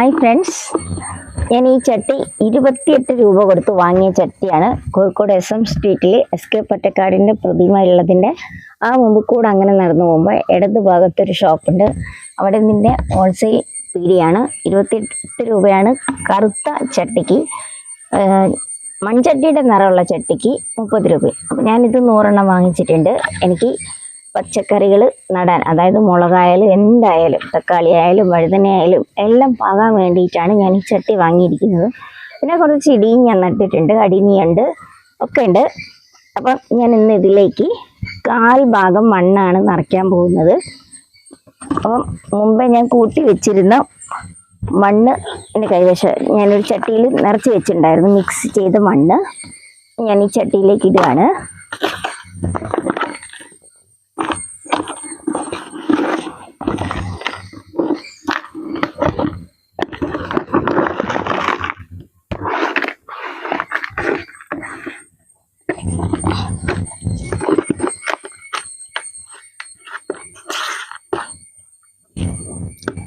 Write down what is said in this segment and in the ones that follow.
Hi friends ഞാൻ ഈ ചട്ടി ഇരുപത്തിയെട്ട് രൂപ കൊടുത്ത് വാങ്ങിയ ചട്ടിയാണ്. കോഴിക്കോട് എസ് എം സ്ട്രീറ്റിൽ എസ് കെ പൊറ്റക്കാടിന്റെ പ്രതിമ ഉള്ളതിന്റെ ആ മുമ്പ് കൂടെ അങ്ങനെ നടന്നു പോകുമ്പോൾ ഇടത് ഭാഗത്തൊരു ഷോപ്പുണ്ട്. അവിടെ നിന്റെ ഹോൾസെയിൽ പീടിയാണ് ഇരുപത്തിയെട്ട് രൂപയാണ് കറുത്ത ചട്ടിക്ക് മൺചട്ടിയുടെ നിറമുള്ള ചട്ടിക്ക് മുപ്പത് രൂപ. അപ്പം ഞാനിത് നൂറെണ്ണം വാങ്ങിച്ചിട്ടുണ്ട്. എനിക്ക് പച്ചക്കറികൾ നടാൻ അതായത് മുളകായാലും എന്തായാലും തക്കാളി ആയാലും വഴുതനയായാലും എല്ലാം പാകാൻ വേണ്ടിയിട്ടാണ് ഞാൻ ഈ ചട്ടി വാങ്ങിയിരിക്കുന്നത്. പിന്നെ കുറച്ച് ഇടിയും ഞാൻ നട്ടിട്ടുണ്ട് അടിനിയുണ്ട് ഒക്കെ ഉണ്ട്. അപ്പം ഞാൻ ഇന്ന് ഇതിലേക്ക് കാൽ ഭാഗം മണ്ണാണ് നിറയ്ക്കാൻ പോകുന്നത്. അപ്പം മുമ്പേ ഞാൻ കൂട്ടി വെച്ചിരുന്ന മണ്ണ് എന്റെ കൈവശം ഞാനൊരു ചട്ടിയിൽ നിറച്ച് വെച്ചിട്ടുണ്ടായിരുന്നു മിക്സ് ചെയ്ത മണ്ണ് ഞാൻ ഈ ചട്ടിയിലേക്ക് ഇടുകയാണ്.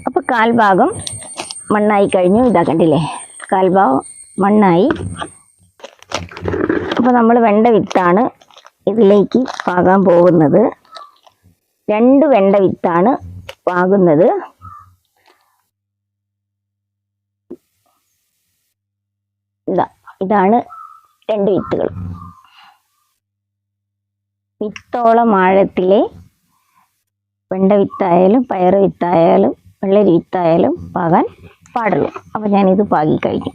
അപ്പോൾ കാൽഭാഗം മണ്ണായി കഴിഞ്ഞു. ഇതാ കണ്ടില്ലേ? കാൽഭാഗം മണ്ണായി. അപ്പോൾ നമ്മൾ വെണ്ട വിത്താണ് ഇതിലേക്ക് പാകാൻ പോകുന്നത്. രണ്ട് വെണ്ട വിത്താണ് പാകുന്നത്. ഇതാ ഇതാണ് രണ്ട് വിത്തുകൾ. വിത്തോളം ആഴത്തിലെ വെണ്ട വിത്തായാലും പയർ വിത്തായാലും വെള്ളരി വിത്തായാലും പാകാൻ പാടുള്ളൂ. അപ്പോൾ ഞാനിത് പാകി കഴിഞ്ഞു